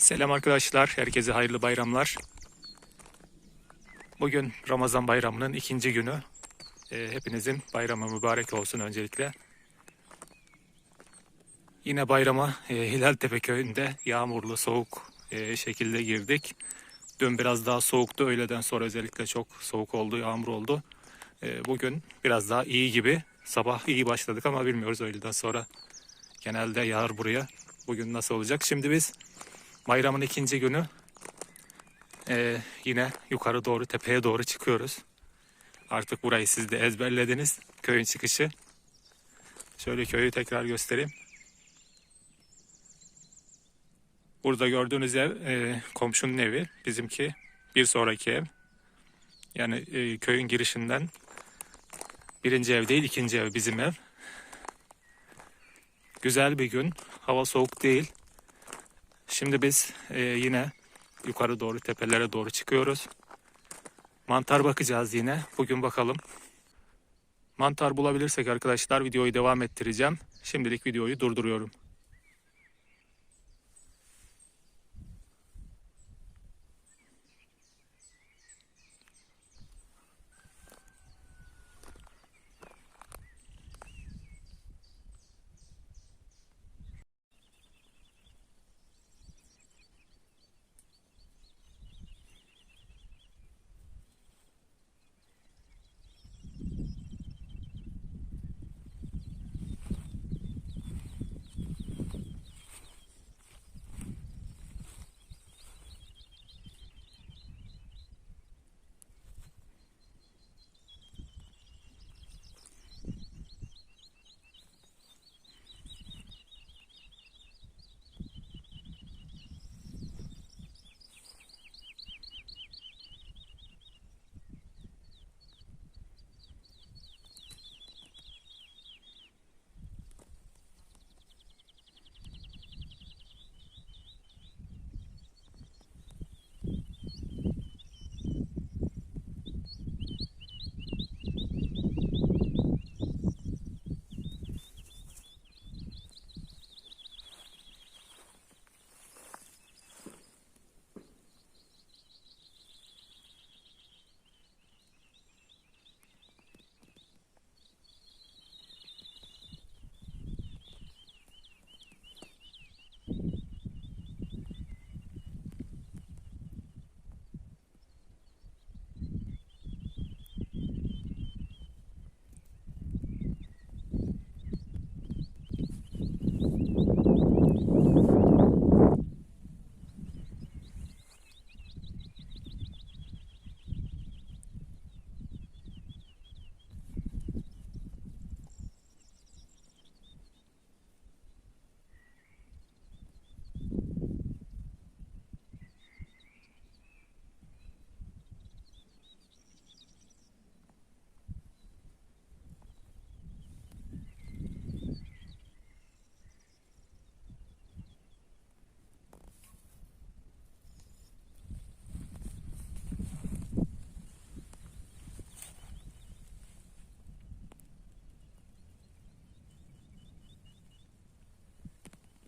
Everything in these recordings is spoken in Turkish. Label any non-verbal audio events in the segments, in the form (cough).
Selam arkadaşlar, herkese hayırlı bayramlar. Bugün Ramazan bayramının ikinci günü. Ee, hepinizin bayramı mübarek olsun öncelikle. Yine bayrama e, Hilaltepe köyünde yağmurlu, soğuk e, şekilde girdik. Dün biraz daha soğuktu, öğleden sonra özellikle çok soğuk oldu, yağmur oldu. E, bugün biraz daha iyi gibi. Sabah iyi başladık ama bilmiyoruz öğleden sonra. Genelde yağar buraya. Bugün nasıl olacak? Şimdi biz Bayramın ikinci günü eee, yine yukarı doğru tepeye doğru çıkıyoruz. Artık burayı siz de ezberlediniz. Köyün çıkışı. Şöyle köyü tekrar göstereyim. Burada gördüğünüz ev eee, komşunun evi. Bizimki bir sonraki ev. Yani eee, köyün girişinden birinci ev değil ikinci ev bizim ev. Güzel bir gün. Hava soğuk değil. Şimdi biz e, yine yukarı doğru tepelere doğru çıkıyoruz. Mantar bakacağız yine. Bugün bakalım. Mantar bulabilirsek arkadaşlar videoyu devam ettireceğim. Şimdilik videoyu durduruyorum.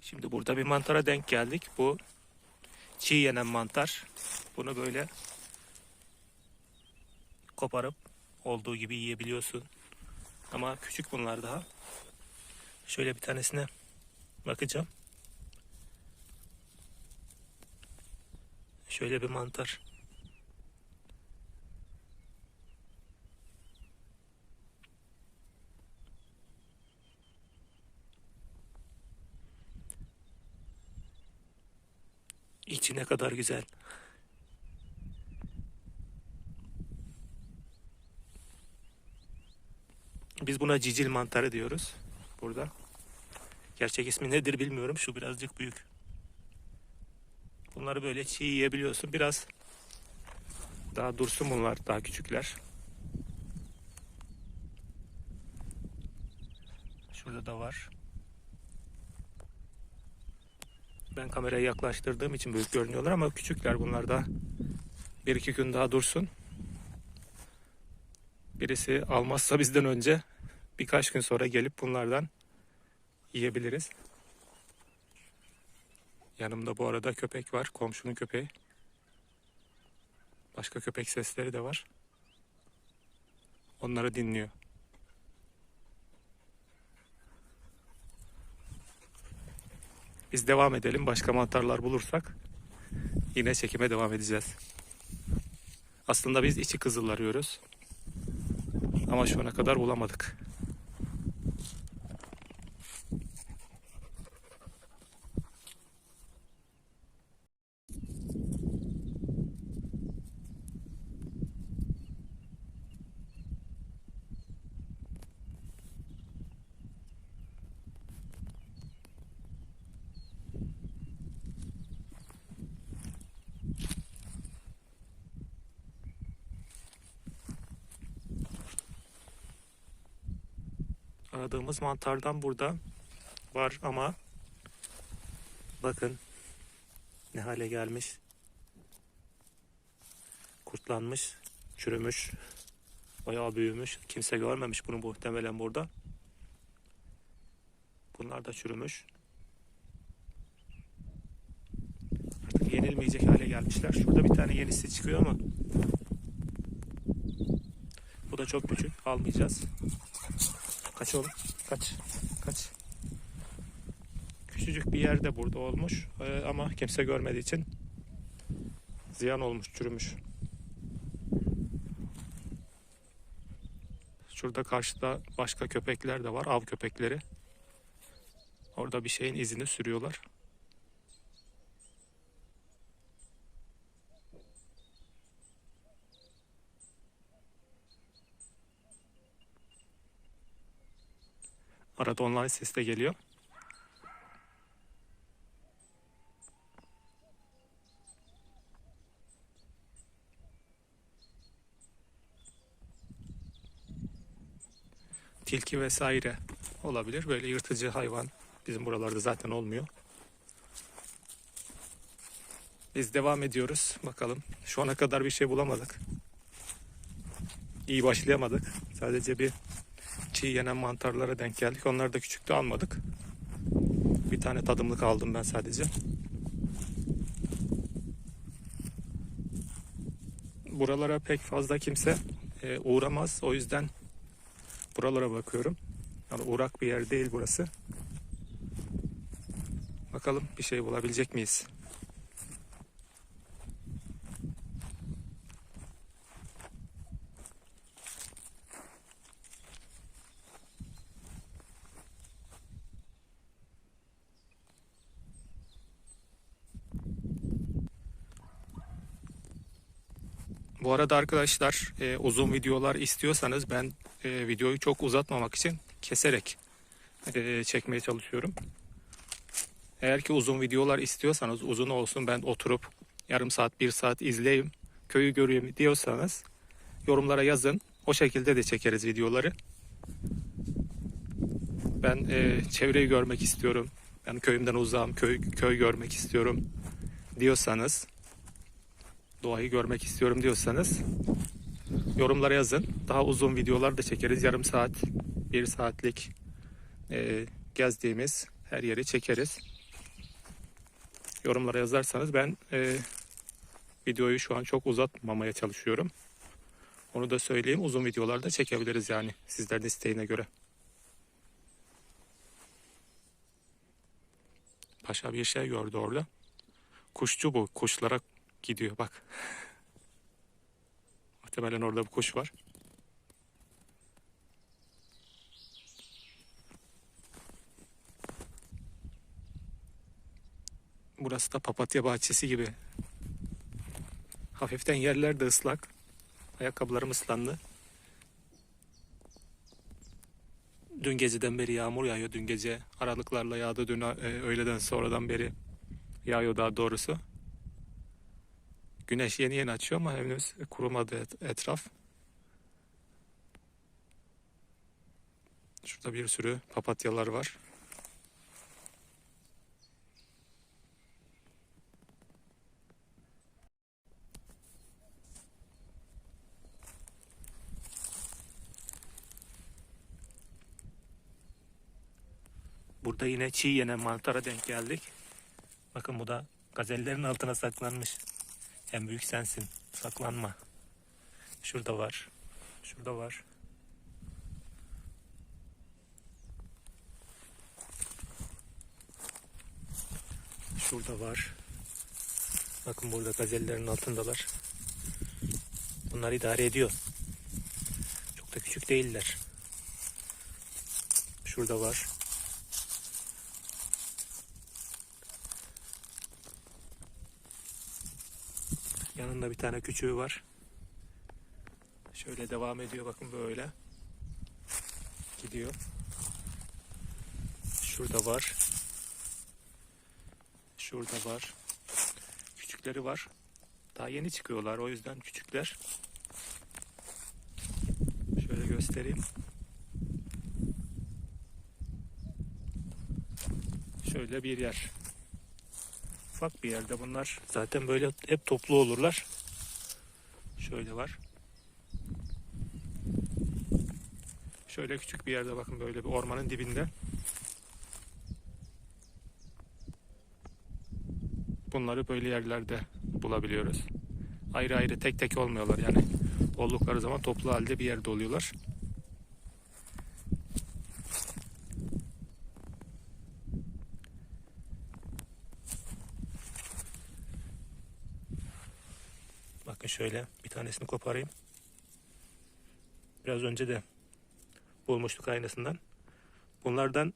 Şimdi burada bir mantara denk geldik. Bu çiğ yenen mantar. Bunu böyle koparıp olduğu gibi yiyebiliyorsun. Ama küçük bunlar daha. Şöyle bir tanesine bakacağım. Şöyle bir mantar. İçi ne kadar güzel. Biz buna cicil mantarı diyoruz burada. Gerçek ismi nedir bilmiyorum. Şu birazcık büyük. Bunları böyle çiğ yiyebiliyorsun. Biraz daha dursun bunlar. Daha küçükler. Şurada da var. Ben kamerayı yaklaştırdığım için büyük görünüyorlar ama küçükler bunlar da. Bir iki gün daha dursun. Birisi almazsa bizden önce birkaç gün sonra gelip bunlardan yiyebiliriz. Yanımda bu arada köpek var. Komşunun köpeği. Başka köpek sesleri de var. Onları dinliyor. Biz devam edelim. Başka mantarlar bulursak yine çekime devam edeceğiz. Aslında biz içi kızıl arıyoruz. Ama şu ana kadar bulamadık. Aradığımız mantardan burada var ama bakın ne hale gelmiş. Kurtlanmış, çürümüş, bayağı büyümüş. Kimse görmemiş bunu muhtemelen burada. Bunlar da çürümüş. Artık yenilmeyecek hale gelmişler. Şurada bir tane yenisi çıkıyor ama bu da çok küçük. Almayacağız. Kaç oğlum? Kaç. Kaç. Küçücük bir yerde burada olmuş Ee, ama kimse görmediği için ziyan olmuş, çürümüş. Şurada karşıda başka köpekler de var, av köpekleri. Orada bir şeyin izini sürüyorlar. Arada online ses de geliyor. Tilki vesaire olabilir. Böyle yırtıcı hayvan bizim buralarda zaten olmuyor. Biz devam ediyoruz. Bakalım. Şu ana kadar bir şey bulamadık. İyi başlayamadık. Sadece bir çiğ yenen mantarlara denk geldik. Onları da küçükte almadık. Bir tane tadımlık aldım ben sadece. Buralara pek fazla kimse e, uğramaz. O yüzden buralara bakıyorum. Yani uğrak bir yer değil burası. Bakalım bir şey bulabilecek miyiz? Bu arada arkadaşlar e, uzun videolar istiyorsanız ben e, videoyu çok uzatmamak için keserek e, çekmeye çalışıyorum. Eğer ki uzun videolar istiyorsanız uzun olsun ben oturup yarım saat bir saat izleyeyim köyü göreyim diyorsanız yorumlara yazın. O şekilde de çekeriz videoları. Ben e, çevreyi görmek istiyorum. Yani köyümden uzağım, köy, köy görmek istiyorum diyorsanız doğayı görmek istiyorum diyorsanız yorumlara yazın. Daha uzun videolar da çekeriz. Yarım saat, bir saatlik e, gezdiğimiz her yeri çekeriz. Yorumlara yazarsanız ben e, videoyu şu an çok uzatmamaya çalışıyorum. Onu da söyleyeyim. Uzun videolarda çekebiliriz yani sizlerin isteğine göre. Paşa bir şey gördü orada. Kuşçu bu. Kuşlara gidiyor bak. Muhtemelen orada bir kuş var. Burası da papatya bahçesi gibi. Hafiften yerler de ıslak. Ayakkabılarım ıslandı. Dün geceden beri yağmur yağıyor. Dün gece aralıklarla yağdı. Dün e, öğleden sonradan beri yağıyor daha doğrusu. Güneş yeni yeni açıyor ama henüz kurumadı et- etraf. Şurada bir sürü papatyalar var. Burada yine çiğ yenen mantara denk geldik. Bakın bu da gazellerin altına saklanmış. En büyük sensin. Saklanma. Şurada var. Şurada var. Şurada var. Bakın burada gazellerin altındalar. Bunlar idare ediyor. Çok da küçük değiller. Şurada var. Yanında bir tane küçüğü var. Şöyle devam ediyor bakın böyle. Gidiyor. Şurada var. Şurada var. Küçükleri var. Daha yeni çıkıyorlar o yüzden küçükler. Şöyle göstereyim. Şöyle bir yer. Ufak bir yerde bunlar. Zaten böyle hep toplu olurlar. Şöyle var. Şöyle küçük bir yerde bakın böyle bir ormanın dibinde. Bunları böyle yerlerde bulabiliyoruz. Ayrı ayrı tek tek olmuyorlar yani. Oldukları zaman toplu halde bir yerde oluyorlar. Şöyle bir tanesini koparayım. Biraz önce de bulmuştuk aynısından. Bunlardan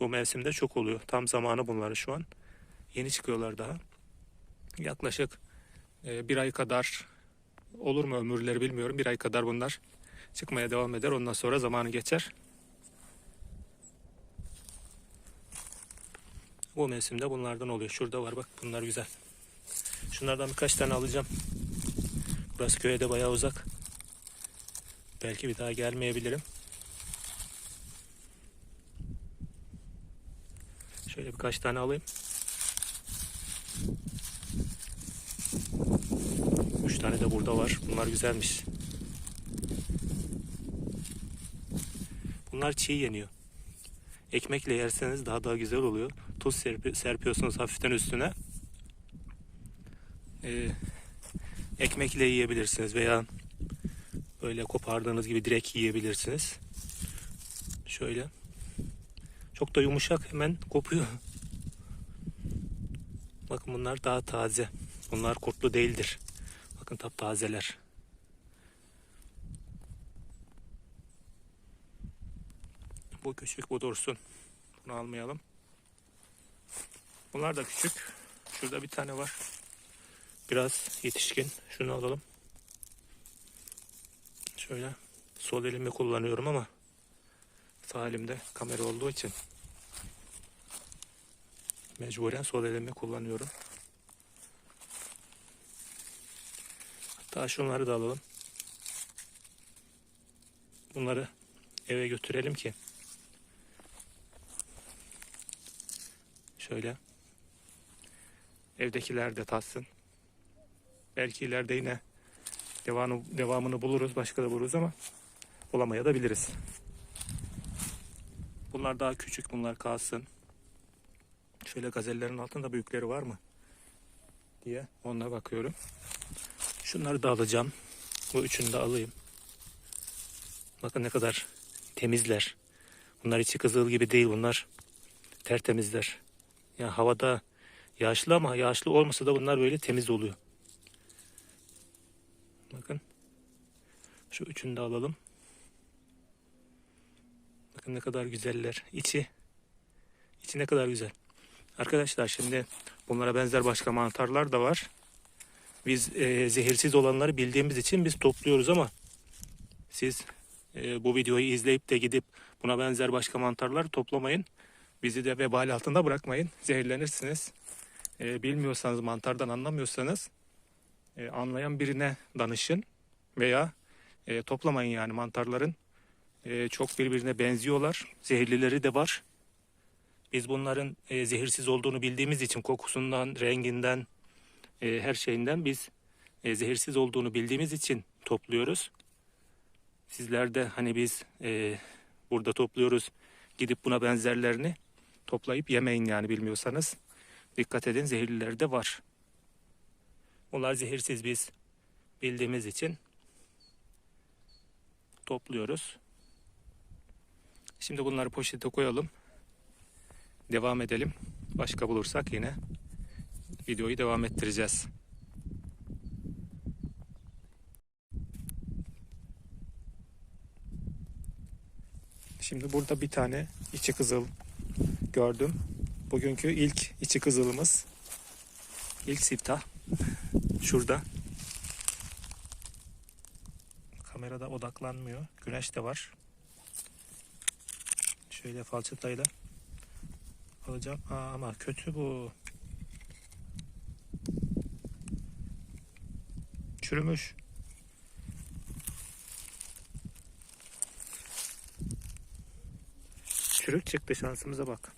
bu mevsimde çok oluyor. Tam zamanı bunları şu an. Yeni çıkıyorlar daha. Yaklaşık e, bir ay kadar olur mu ömürleri bilmiyorum. Bir ay kadar bunlar çıkmaya devam eder. Ondan sonra zamanı geçer. Bu mevsimde bunlardan oluyor. Şurada var bak bunlar güzel. Şunlardan birkaç tane alacağım. Burası köye de bayağı uzak. Belki bir daha gelmeyebilirim. Şöyle birkaç tane alayım. Üç tane de burada var. Bunlar güzelmiş. Bunlar çiğ yeniyor. Ekmekle yerseniz daha daha güzel oluyor. Tuz serpi- serpiyorsunuz hafiften üstüne. Ee, ekmekle yiyebilirsiniz veya böyle kopardığınız gibi direkt yiyebilirsiniz. Şöyle. Çok da yumuşak hemen kopuyor. Bakın bunlar daha taze. Bunlar kurtlu değildir. Bakın taptazeler. Bu küçük, bu dursun. Bunu almayalım. Bunlar da küçük. Şurada bir tane var. Biraz yetişkin. Şunu alalım. Şöyle sol elimi kullanıyorum ama sağ elimde kamera olduğu için mecburen sol elimi kullanıyorum. Hatta şunları da alalım. Bunları eve götürelim ki şöyle evdekiler de tatsın. Belki ileride yine devamını, devamını buluruz, başka da buluruz ama bulamaya da biliriz. Bunlar daha küçük, bunlar kalsın. Şöyle gazellerin altında büyükleri var mı? diye onlara bakıyorum. Şunları da alacağım. Bu üçünü de alayım. Bakın ne kadar temizler. Bunlar içi kızıl gibi değil bunlar. Tertemizler. Ya havada yağışlı ama yağışlı olmasa da bunlar böyle temiz oluyor. Bakın. Şu üçünü de alalım. Bakın ne kadar güzeller. İçi. içi ne kadar güzel. Arkadaşlar şimdi bunlara benzer başka mantarlar da var. Biz e, zehirsiz olanları bildiğimiz için biz topluyoruz ama siz e, bu videoyu izleyip de gidip buna benzer başka mantarlar toplamayın. Bizi de vebal altında bırakmayın. Zehirlenirsiniz. E, bilmiyorsanız mantardan anlamıyorsanız e, anlayan birine danışın veya e, toplamayın yani mantarların e, çok birbirine benziyorlar. Zehirlileri de var. Biz bunların e, zehirsiz olduğunu bildiğimiz için kokusundan, renginden, e, her şeyinden biz e, zehirsiz olduğunu bildiğimiz için topluyoruz. Sizler de hani biz e, burada topluyoruz gidip buna benzerlerini toplayıp yemeyin yani bilmiyorsanız. Dikkat edin zehirlileri de var. Bunlar zehirsiz biz bildiğimiz için topluyoruz. Şimdi bunları poşete koyalım. Devam edelim. Başka bulursak yine videoyu devam ettireceğiz. Şimdi burada bir tane içi kızıl gördüm. Bugünkü ilk içi kızılımız. İlk siftah. Şurada. Kamerada odaklanmıyor. Güneş de var. Şöyle falçatayla alacağım. Aa, ama kötü bu. Çürümüş. Çürük çıktı şansımıza bak.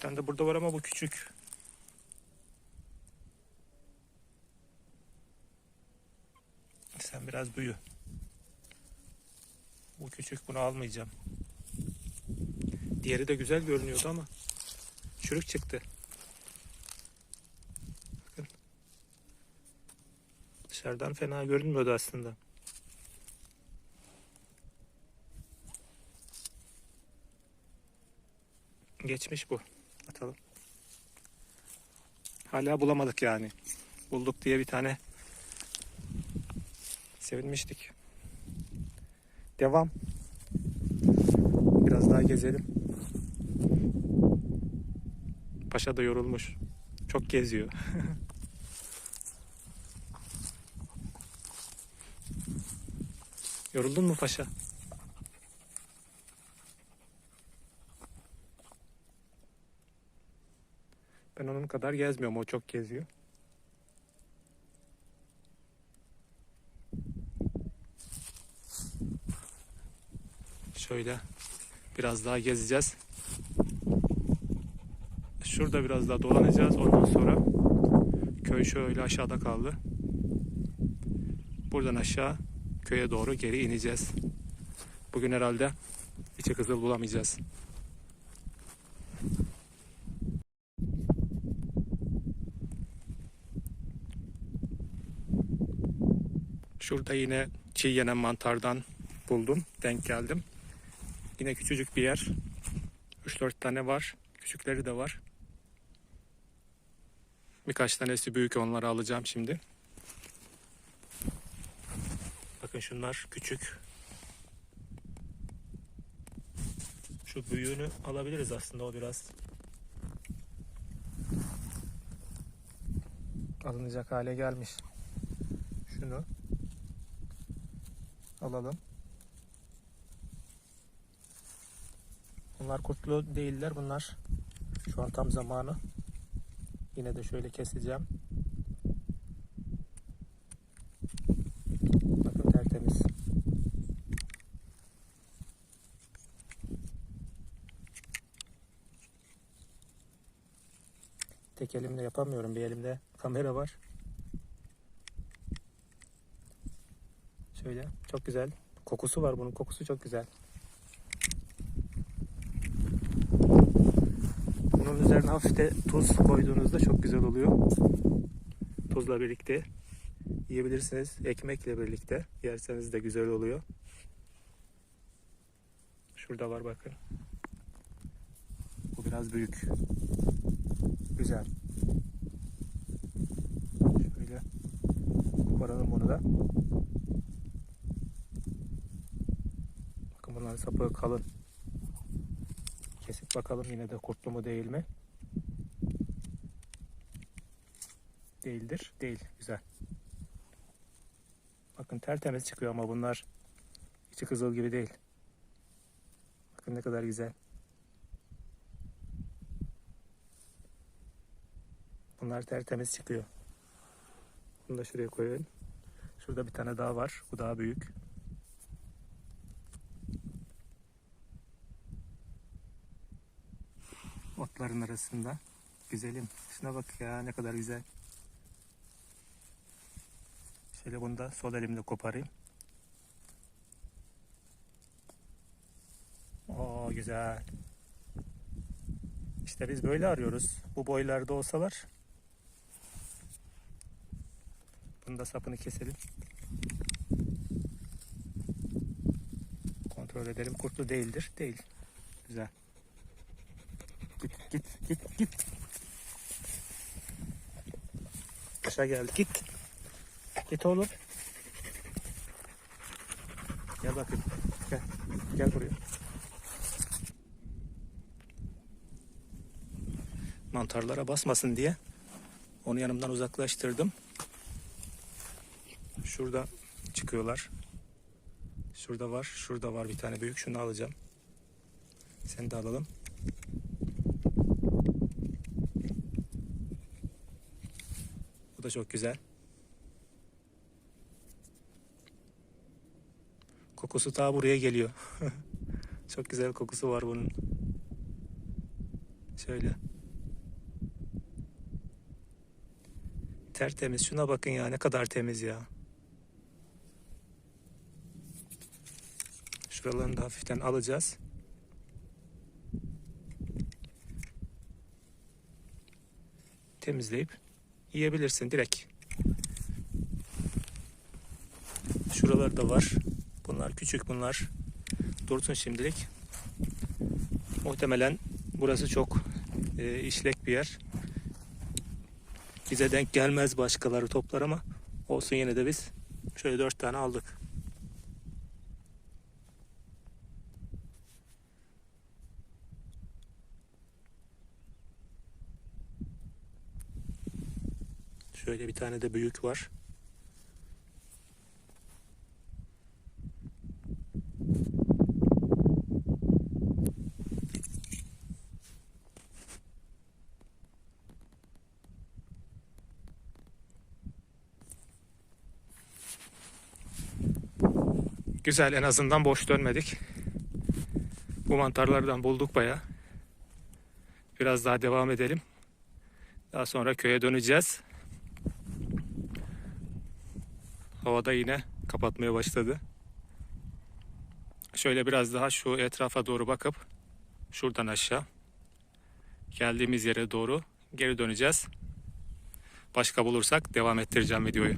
Tane de burada var ama bu küçük. Sen biraz büyü. Bu küçük bunu almayacağım. Diğeri de güzel görünüyordu ama çürük çıktı. Bakın. Dışarıdan fena görünmüyordu aslında. Geçmiş bu. Atalım. Hala bulamadık yani. Bulduk diye bir tane sevinmiştik. Devam. Biraz daha gezelim. Paşa da yorulmuş. Çok geziyor. (laughs) Yoruldun mu paşa? Ben onun kadar gezmiyorum. O çok geziyor. Şöyle biraz daha gezeceğiz. Şurada biraz daha dolanacağız. Ondan sonra köy şöyle aşağıda kaldı. Buradan aşağı köye doğru geri ineceğiz. Bugün herhalde içi kızıl bulamayacağız. Şurada yine çiğ yenen mantardan buldum. Denk geldim. Yine küçücük bir yer. 3-4 tane var. Küçükleri de var. Birkaç tanesi büyük onları alacağım şimdi. Bakın şunlar küçük. Şu büyüğünü alabiliriz aslında o biraz alınacak hale gelmiş. Şunu alalım. Bunlar kurtlu değiller. Bunlar şu an tam zamanı. Yine de şöyle keseceğim. Bakın tertemiz. Tek elimle yapamıyorum. Bir elimde kamera var. Şöyle çok güzel. Kokusu var bunun. Kokusu çok güzel. Bunun üzerine hafif de tuz koyduğunuzda çok güzel oluyor. Tuzla birlikte yiyebilirsiniz. Ekmekle birlikte yerseniz de güzel oluyor. Şurada var bakın. Bu biraz büyük. Güzel. Şöyle koparalım bunu da. Bakın bunların sapı kalın. Kesip bakalım yine de kurtlu mu değil mi? Değildir. Değil. Güzel. Bakın tertemiz çıkıyor ama bunlar içi kızıl gibi değil. Bakın ne kadar güzel. Bunlar tertemiz çıkıyor. Bunu da şuraya koyayım. Şurada bir tane daha var. Bu daha büyük. Otların arasında. Güzelim. Şuna bak ya ne kadar güzel. Şöyle bunu da sol elimle koparayım. Oo güzel. İşte biz böyle arıyoruz. Bu boylarda olsalar. Bunu da sapını keselim. Kontrol edelim. Kurtlu değildir. Değil. Güzel. Git git git git. Aşağı geldi. Git. Git oğlum. Gel bakayım. Gel. Gel buraya. Mantarlara basmasın diye onu yanımdan uzaklaştırdım. Şurada çıkıyorlar. Şurada var. Şurada var bir tane büyük. Şunu alacağım. Seni de alalım. Bu da çok güzel. Kokusu ta buraya geliyor. (laughs) çok güzel kokusu var bunun. Şöyle. Tertemiz. Şuna bakın ya ne kadar temiz ya. Şuralarını da hafiften alacağız. Temizleyip yiyebilirsin direkt. Şuralar da var. Bunlar küçük bunlar. Dursun şimdilik. Muhtemelen burası çok e, işlek bir yer. Bize denk gelmez başkaları toplar ama olsun yine de biz şöyle dört tane aldık. Şöyle bir tane de büyük var. Güzel en azından boş dönmedik. Bu mantarlardan bulduk baya. Biraz daha devam edelim. Daha sonra köye döneceğiz. Havada yine kapatmaya başladı. Şöyle biraz daha şu etrafa doğru bakıp şuradan aşağı geldiğimiz yere doğru geri döneceğiz. Başka bulursak devam ettireceğim videoyu.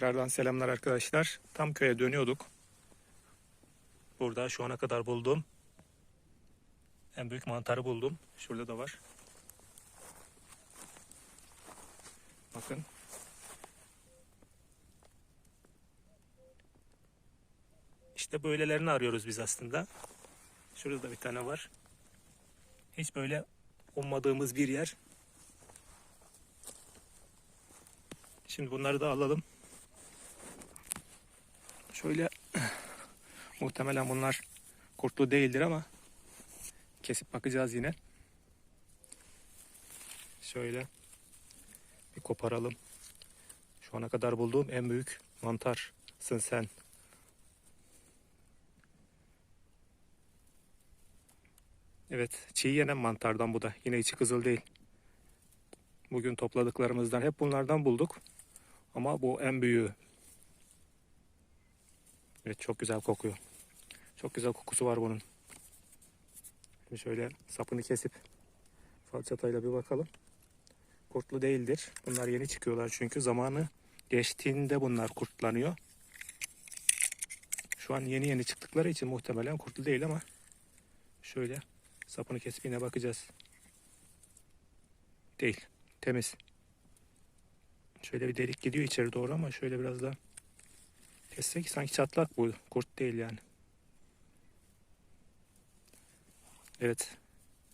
Tekrardan selamlar arkadaşlar. Tam köye dönüyorduk. Burada şu ana kadar bulduğum en büyük mantarı buldum. Şurada da var. Bakın. İşte böylelerini arıyoruz biz aslında. Şurada da bir tane var. Hiç böyle ummadığımız bir yer. Şimdi bunları da alalım. Şöyle (clears throat) muhtemelen bunlar kurtlu değildir ama kesip bakacağız yine. Şöyle bir koparalım. Şu ana kadar bulduğum en büyük mantarsın sen. Evet, çiğ yenen mantardan bu da. Yine içi kızıl değil. Bugün topladıklarımızdan hep bunlardan bulduk. Ama bu en büyüğü. Evet çok güzel kokuyor. Çok güzel kokusu var bunun. Şimdi şöyle sapını kesip falçatayla bir bakalım. Kurtlu değildir. Bunlar yeni çıkıyorlar çünkü zamanı geçtiğinde bunlar kurtlanıyor. Şu an yeni yeni çıktıkları için muhtemelen kurtlu değil ama şöyle sapını kesip yine bakacağız. Değil. Temiz. Şöyle bir delik gidiyor içeri doğru ama şöyle biraz da kessek sanki çatlak bu. Kurt değil yani. Evet.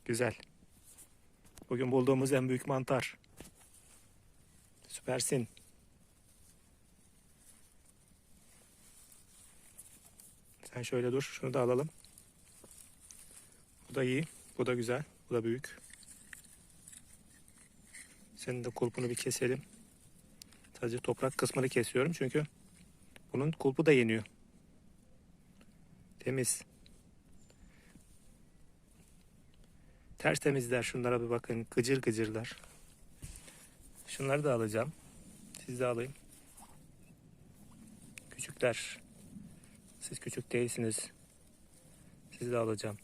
Güzel. Bugün bulduğumuz en büyük mantar. Süpersin. Sen şöyle dur. Şunu da alalım. Bu da iyi. Bu da güzel. Bu da büyük. Senin de kulpunu bir keselim. Sadece toprak kısmını kesiyorum çünkü bunun kulpu da yeniyor. Temiz. Tertemizler şunlara bir bakın. Gıcır gıcırlar. Şunları da alacağım. Siz de alayım. Küçükler. Siz küçük değilsiniz. Sizi de alacağım.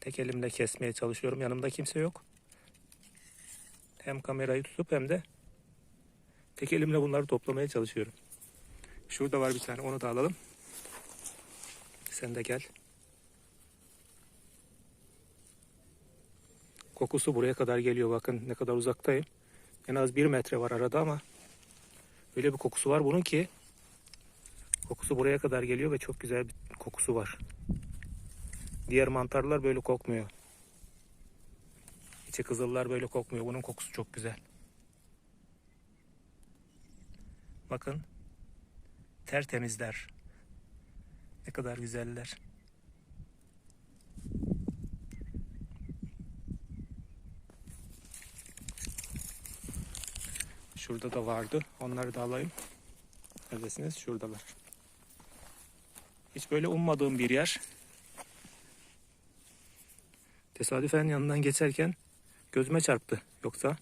Tek elimle kesmeye çalışıyorum. Yanımda kimse yok. Hem kamerayı tutup hem de tek elimle bunları toplamaya çalışıyorum. Şurada var bir tane onu da alalım. Sen de gel. Kokusu buraya kadar geliyor. Bakın ne kadar uzaktayım. En az bir metre var arada ama öyle bir kokusu var bunun ki kokusu buraya kadar geliyor ve çok güzel bir kokusu var. Diğer mantarlar böyle kokmuyor. İçi kızıllar böyle kokmuyor. Bunun kokusu çok güzel. Bakın tertemizler. Ne kadar güzeller. Şurada da vardı. Onları da alayım. Neredesiniz? Şuradalar. Hiç böyle ummadığım bir yer. Tesadüfen yanından geçerken gözüme çarptı. Yoksa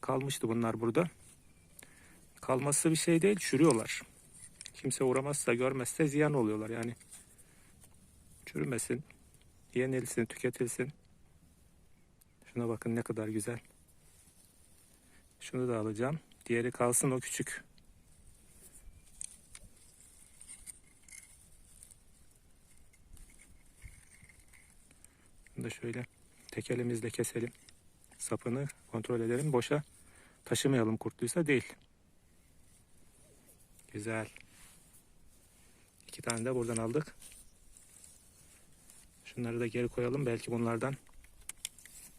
kalmıştı bunlar burada. Kalması bir şey değil, çürüyorlar. Kimse uğramazsa, görmezse ziyan oluyorlar yani. Çürümesin, yenilsin, tüketilsin. Şuna bakın ne kadar güzel. Şunu da alacağım. Diğeri kalsın o küçük. Bunu da şöyle tek elimizle keselim. Sapını kontrol edelim. Boşa taşımayalım kurtluysa değil. Güzel. İki tane de buradan aldık. Şunları da geri koyalım. Belki bunlardan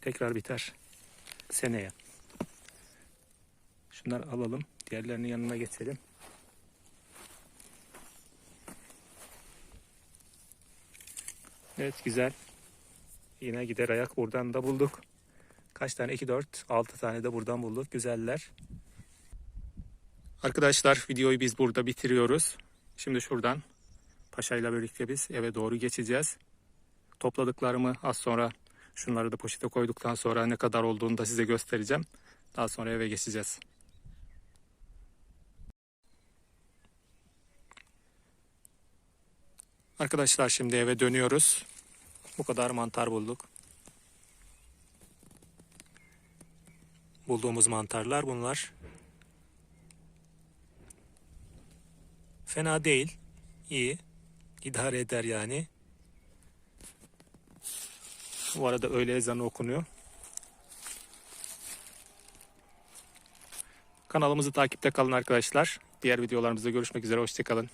tekrar biter. Seneye. Şunları alalım. Diğerlerinin yanına geçelim. Evet güzel. Yine gider ayak buradan da bulduk. Kaç tane? 2, 4, 6 tane de buradan bulduk. Güzeller. Arkadaşlar videoyu biz burada bitiriyoruz. Şimdi şuradan Paşa'yla birlikte biz eve doğru geçeceğiz. Topladıklarımı az sonra şunları da poşete koyduktan sonra ne kadar olduğunu da size göstereceğim. Daha sonra eve geçeceğiz. Arkadaşlar şimdi eve dönüyoruz. Bu kadar mantar bulduk. Bulduğumuz mantarlar bunlar. Fena değil. İyi. İdare eder yani. Bu arada öğle ezanı okunuyor. Kanalımızı takipte kalın arkadaşlar. Diğer videolarımızda görüşmek üzere. Hoşçakalın.